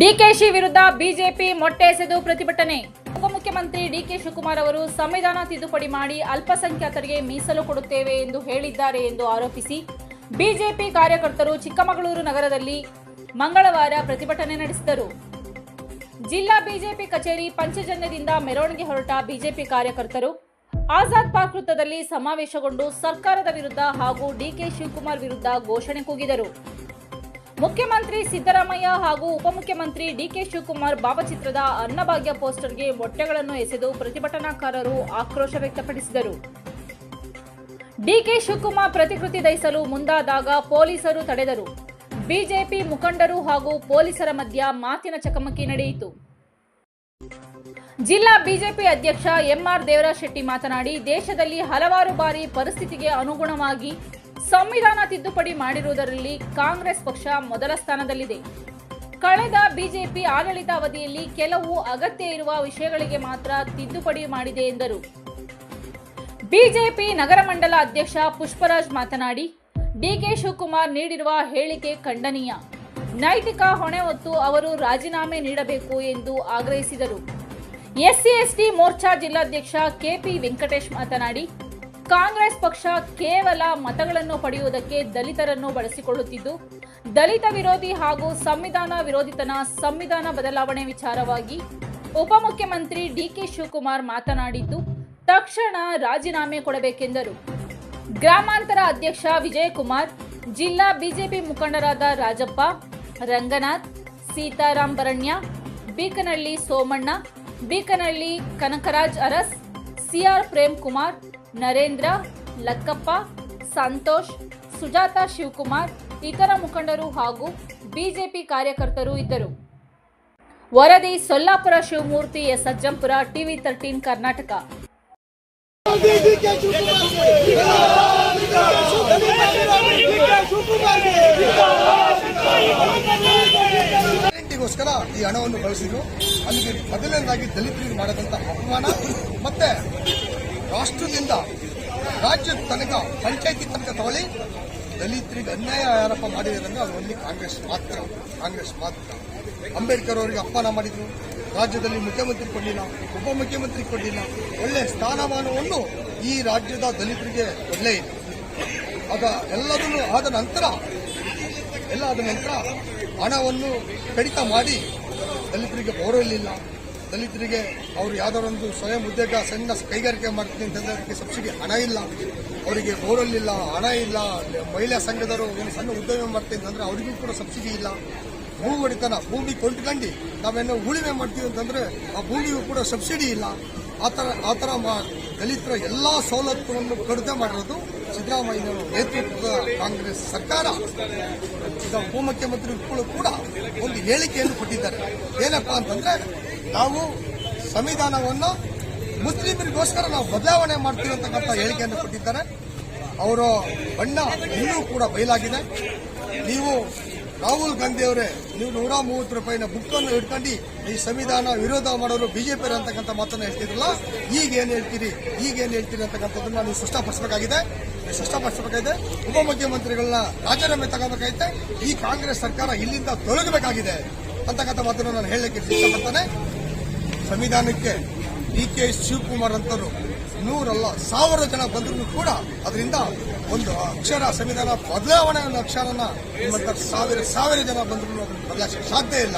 ಡಿಕೆಶಿ ವಿರುದ್ಧ ಬಿಜೆಪಿ ಮೊಟ್ಟೆ ಎಸೆದು ಪ್ರತಿಭಟನೆ. ಉಪಮುಖ್ಯಮಂತ್ರಿ ಡಿಕೆ ಶಿವಕುಮಾರ್ ಅವರು ಸಂವಿಧಾನ ತಿದ್ದುಪಡಿ ಮಾಡಿ ಅಲ್ಪಸಂಖ್ಯಾತರಿಗೆ ಮೀಸಲು ಕೊಡುತ್ತೇವೆ ಎಂದು ಹೇಳಿದ್ದಾರೆ ಎಂದು ಆರೋಪಿಸಿ ಬಿಜೆಪಿ ಕಾರ್ಯಕರ್ತರು ಚಿಕ್ಕಮಗಳೂರು ನಗರದಲ್ಲಿ ಮಂಗಳವಾರ ಪ್ರತಿಭಟನೆ ನಡೆಸಿದರು. ಜಿಲ್ಲಾ ಬಿಜೆಪಿ ಕಚೇರಿ ಪಂಚಜನ್ಯದಿಂದ ಮೆರವಣಿಗೆ ಹೊರಟ ಬಿಜೆಪಿ ಕಾರ್ಯಕರ್ತರು ಆಜಾದ್ ಪಾರ್ಕ್ ವೃತ್ತದಲ್ಲಿ ಸಮಾವೇಶಗೊಂಡು ಸರ್ಕಾರದ ವಿರುದ್ಧ ಹಾಗೂ ಡಿಕೆ ಶಿವಕುಮಾರ್ ವಿರುದ್ಧ ಘೋಷಣೆ ಕೂಗಿದರು. ಮುಖ್ಯಮಂತ್ರಿ ಸಿದ್ದರಾಮಯ್ಯ ಹಾಗೂ ಉಪಮುಖ್ಯಮಂತ್ರಿ ಡಿಕೆ ಶಿವಕುಮಾರ್ ಭಾವಚಿತ್ರದ ಅನ್ನಭಾಗ್ಯ ಪೋಸ್ಟರ್ಗೆ ಮೊಟ್ಟೆಗಳನ್ನು ಎಸೆದು ಪ್ರತಿಭಟನಾಕಾರರು ಆಕ್ರೋಶ ವ್ಯಕ್ತಪಡಿಸಿದರು. ಡಿಕೆ ಶಿವಕುಮಾರ್ ಪ್ರತಿಕೃತಿ ದಹಿಸಲು ಮುಂದಾದಾಗ ಪೊಲೀಸರು ತಡೆದರು. ಬಿಜೆಪಿ ಮುಖಂಡರು ಹಾಗೂ ಪೊಲೀಸರ ಮಧ್ಯ ಮಾತಿನ ಚಕಮಕಿ ನಡೆಯಿತು. ಜಿಲ್ಲಾ ಬಿಜೆಪಿ ಅಧ್ಯಕ್ಷ ಎಂಆರ್ ದೇವರಾಜ್ ಶೆಟ್ಟಿ ಮಾತನಾಡಿ, ದೇಶದಲ್ಲಿ ಹಲವಾರು ಬಾರಿ ಪರಿಸ್ಥಿತಿಗೆ ಅನುಗುಣವಾಗಿ ಸಂವಿಧಾನ ತಿದ್ದುಪಡಿ ಮಾಡಿರುವುದರಲ್ಲಿ ಕಾಂಗ್ರೆಸ್ ಪಕ್ಷ ಮೊದಲ ಸ್ಥಾನದಲ್ಲಿದೆ. ಕಳೆದ ಬಿಜೆಪಿ ಆಡಳಿತಾವಧಿಯಲ್ಲಿ ಕೆಲವು ಅಗತ್ಯ ಇರುವ ವಿಷಯಗಳಿಗೆ ಮಾತ್ರ ತಿದ್ದುಪಡಿ ಮಾಡಿದೆ ಎಂದರು. ಬಿಜೆಪಿ ನಗರ ಮಂಡಲ ಅಧ್ಯಕ್ಷ ಪುಷ್ಪರಾಜ್ ಮಾತನಾಡಿ, ಡಿಕೆ ಶಿವಕುಮಾರ್ ನೀಡಿರುವ ಹೇಳಿಕೆ ಖಂಡನೀಯ. ನೈತಿಕ ಹೊಣೆ ಹೊತ್ತು ಅವರು ರಾಜೀನಾಮೆ ನೀಡಬೇಕು ಎಂದು ಆಗ್ರಹಿಸಿದರು. ಎಸ್ಸಿ, ಎಸ್ಟಿ ಮೋರ್ಚಾ ಜಿಲ್ಲಾಧ್ಯಕ್ಷ ಕೆಪಿ ವೆಂಕಟೇಶ್ ಮಾತನಾಡಿ ಕಾಂಗ್ರೆಸ್ ಪಕ್ಷ ಕೇವಲ ಮತಗಳನ್ನು ಪಡೆಯುವುದಕ್ಕೆ ದಲಿತರನ್ನು ಬಳಸಿಕೊಳ್ಳುತ್ತಿದ್ದು, ದಲಿತ ವಿರೋಧಿ ಹಾಗೂ ಸಂವಿಧಾನ ವಿರೋಧಿತನ ಸಂವಿಧಾನ ಬದಲಾವಣೆ ವಿಚಾರವಾಗಿ ಉಪಮುಖ್ಯಮಂತ್ರಿ ಡಿಕೆ ಶಿವಕುಮಾರ್ ಮಾತನಾಡಿದ್ದು, ತಕ್ಷಣ ರಾಜೀನಾಮೆ ಕೊಡಬೇಕೆಂದರು. ಗ್ರಾಮಾಂತರ ಅಧ್ಯಕ್ಷ ವಿಜಯಕುಮಾರ್, ಜಿಲ್ಲಾ ಬಿಜೆಪಿ ಮುಖಂಡರಾದ ರಾಜಪ್ಪ, ರಂಗನಾಥ್ ಸೀತಾರಾಮ್ ಬರಣ್ಯ, ಬೀಕನಹಳ್ಳಿ ಸೋಮಣ್ಣ, ಬೀಕನಹಳ್ಳಿ ಕನಕರಾಜ್ ಅರಸ್, ಸಿಆರ್ ಪ್ರೇಮ್ ಕುಮಾರ್ ನರೇಂದ್ರ, ಲಕ್ಕಪ್ಪ, ಸಂತೋಷ್, ಸುಜಾತ ಶಿವಕುಮಾರ್, ಇತರ ಮುಖಂಡರು ಹಾಗೂ ಬಿಜೆಪಿ ಕಾರ್ಯಕರ್ತರು ಇದ್ದರು. ವರದಿ Sollapura Shivamurthy S. Ajjampura TV thirteen Karnataka. ಗೋಸ್ಕರ ಈ ಹಣವನ್ನು ಬಳಸಿದ್ರು ಅಲ್ಲಿಗೆ ಮೊದಲನೇದಾಗಿ ದಲಿತರಿಗೆ ಮಾಡದಂತ ಅಪಮಾನ ಮತ್ತೆ ರಾಷ್ಟ್ರದಿಂದ ರಾಜ್ಯದ ತನಕ, ಪಂಚಾಯತಿ ತನಕ ತಗೊಳ್ಳಿ. ದಲಿತರಿಗೆ ಅನ್ಯಾಯ ಆರೋಪ ಮಾಡಿದ್ದಾರೆ ಅಂದ್ರೆ ಅದು ಒಂದು ಕಾಂಗ್ರೆಸ್ ಮಾತ್ರ ಕಾಂಗ್ರೆಸ್ ಮಾತ್ರ. ಅಂಬೇಡ್ಕರ್ ಅವರಿಗೆ ಅಪಮಾನ ಮಾಡಿದ್ರು. ರಾಜ್ಯದಲ್ಲಿ ಮುಖ್ಯಮಂತ್ರಿ ಕೊಡಲಿಲ್ಲ ಉಪಮುಖ್ಯಮಂತ್ರಿ ಕೊಡಲಿಲ್ಲ. ಒಳ್ಳೆ ಸ್ಥಾನಮಾನವನ್ನು ಈ ರಾಜ್ಯದ ದಲಿತರಿಗೆ ಕೊಡಲೇ ಇಲ್ಲ. ಆಗ ಎಲ್ಲದನ್ನು ಆದ ನಂತರ, ಎಲ್ಲ ಆದ ನಂತರ ಹಣವನ್ನು ಕಡಿತ ಮಾಡಿ ದಲಿತರಿಗೆ ಬೋರ್ವೆಲ್ ದಲಿತರಿಗೆ ಅವರು ಯಾವ್ದಾರೊಂದು ಸ್ವಯಂ ಉದ್ಯೋಗ ಸಣ್ಣ ಕೈಗಾರಿಕೆ ಮಾಡ್ತೀನಿ ಅಂತಂದ್ರೆ ಅದಕ್ಕೆ ಸಬ್ಸಿಡಿ ಹಣ ಇಲ್ಲ. ಅವರಿಗೆ ಬೋರಲ್ ಹಣ ಇಲ್ಲ, ಮಹಿಳಾ ಸಂಘದವರು ಒಂದು ಸಣ್ಣ ಉದ್ಯೋಗ ಮಾಡ್ತೀನಿ ಅಂತಂದ್ರೆ ಅವರಿಗೂ ಕೂಡ ಸಬ್ಸಿಡಿ ಇಲ್ಲ. ಭೂ ಹೊಡಿತನ ಭೂಮಿ ಕೊಂಡ್ಕೊಂಡು ನಾವೇನೋ ಉಳಿಮೆ ಮಾಡ್ತೀವಿ ಅಂತಂದ್ರೆ ಆ ಭೂಮಿಗೂ ಕೂಡ ಸಬ್ಸಿಡಿ ಇಲ್ಲ. ಆ ಥರ ದಲಿತರ ಎಲ್ಲ ಸವಲತ್ತುಗಳನ್ನು ಕಡಿತ ಮಾಡಿರೋದು ಸಿದ್ದರಾಮಯ್ಯನವರ ನೇತೃತ್ವದ ಕಾಂಗ್ರೆಸ್ ಸರ್ಕಾರ. ಉಪಮುಖ್ಯಮಂತ್ರಿಗಳು ಕೂಡ ಒಂದು ಹೇಳಿಕೆಯನ್ನು ಕೊಟ್ಟಿದ್ದಾರೆ. ಏನಪ್ಪಾ ಅಂತಂದ್ರೆ, ನಾವು ಸಂವಿಧಾನವನ್ನು ಮುಸ್ಲಿಮರಿಗೋಸ್ಕರ ನಾವು ಬದಲಾವಣೆ ಮಾಡ್ತೀವಿ ಹೇಳಿಕೆಯನ್ನು ಕೊಟ್ಟಿದ್ದಾರೆ. ಅವರ ಬಣ್ಣ ಇನ್ನೂ ಕೂಡ ಬಯಲಾಗಿದೆ. ನೀವು ರಾಹುಲ್ ಗಾಂಧಿ ಅವರೇ, ನೀವು ನೂರ ಮೂವತ್ತು ರೂಪಾಯಿನ ಬುಕ್ ಅನ್ನು ಇಟ್ಕೊಂಡು ಈ ಸಂವಿಧಾನ ವಿರೋಧ ಮಾಡೋರು ಬಿಜೆಪಿ ಅಂತಕ್ಕಂಥ ಮಾತನ್ನು ಹೇಳ್ತಿದ್ರಲ್ಲ, ಈಗ ಏನ್ ಹೇಳ್ತೀರಿ? ಈಗ ಏನ್ ಹೇಳ್ತೀರಿ ಅಂತಕ್ಕಂಥದ್ದನ್ನ ನೀವು ಸ್ಪಷ್ಟಪಡಿಸಬೇಕಾಗಿದೆ. ಸ್ಪಷ್ಟಪಡಿಸಬೇಕಾಗಿದೆ. ಉಪಮುಖ್ಯಮಂತ್ರಿಗಳನ್ನ ರಾಜೀನಾಮೆ ತಗೋಬೇಕಾಗಿದೆ ಈ ಕಾಂಗ್ರೆಸ್ ಸರ್ಕಾರ ಇಲ್ಲಿಂದ ತೊಲಗಬೇಕಾಗಿದೆ ಅಂತಕ್ಕಂಥ ಮಾತನ್ನು ನಾನು ಹೇಳಲಿಕ್ಕೆ ಇಷ್ಟಪಡ್ತಾನೆ ಸಂವಿಧಾನಕ್ಕೆ ಡಿ ಕೆ ಶಿವಕುಮಾರ್ ಅಂತವರು ನೂರಲ್ಲ, ಸಾವಿರ ಜನ ಬಂದರೂ ಕೂಡ ಅದರಿಂದ ಒಂದು ಅಕ್ಷರ ಸಂವಿಧಾನ ಬದಲಾವಣೆ ಅನ್ನೋ ಅಕ್ಷರನ ಸಾವಿರ ಸಾವಿರ ಜನ ಬಂದರೂ ಅದನ್ನು ಸಾಧ್ಯ ಇಲ್ಲ.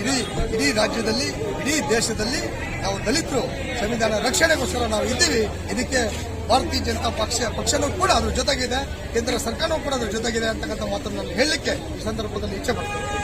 ಇಡೀ ಇಡೀ ರಾಜ್ಯದಲ್ಲಿ, ಇಡೀ ದೇಶದಲ್ಲಿ ನಾವು ದಲಿತರು ಸಂವಿಧಾನ ರಕ್ಷಣೆಗೋಸ್ಕರ ನಾವು ಇದ್ದೀವಿ. ಇದಕ್ಕೆ ಭಾರತೀಯ ಜನತಾ ಪಕ್ಷ, ಪಕ್ಷನೂ ಕೂಡ ಅದ್ರ ಜೊತೆಗಿದೆ. ಕೇಂದ್ರ ಸರ್ಕಾರವೂ ಕೂಡ ಅದ್ರ ಜೊತೆಗಿದೆ ಅಂತಕ್ಕಂಥ ಮಾತನ್ನು ನಾನು ಹೇಳಲಿಕ್ಕೆ ಈ ಸಂದರ್ಭದಲ್ಲಿ ಇಚ್ಛೆ ಪಡ್ತೀನಿ.